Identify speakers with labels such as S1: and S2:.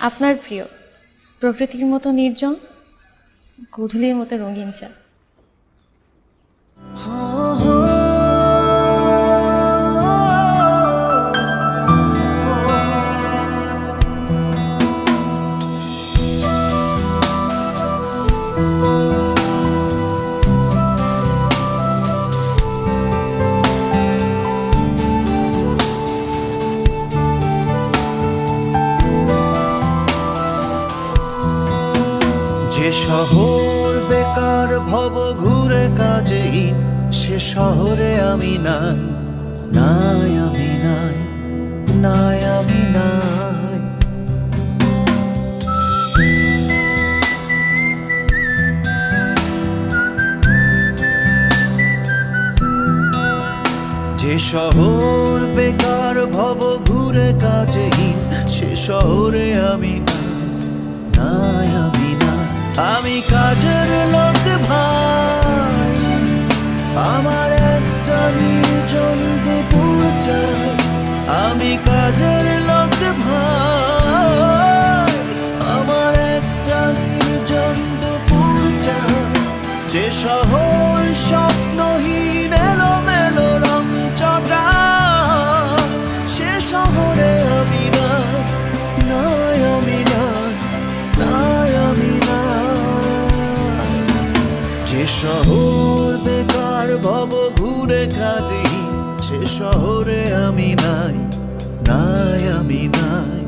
S1: আপনার প্রিয় প্রকৃতির মতো নির্জন গোধূলির মতো রঙিন চা।
S2: শহর বেকার ভব ঘুরে কাজেহীন সে শহরে আমি নাই। নাই আমি নাই নাই আমি নাই। যে শহর বেকার ভব ঘুরে কাজেহীন সে শহরে আমি নাই আমি আমি কাজের লোক ভাই। আমার একটা নির্জন দুপুর চাই। আমি কাজের লোক ভাই। আমার একটা নির্জন দুপুর চাই। যে শহর স্বপ্নহীন এলো মেলো রং চটা। সে শহরে শহর। বেকার ভব ঘুরে কাজে সে শহরে আমি নাই নাই আমি নাই।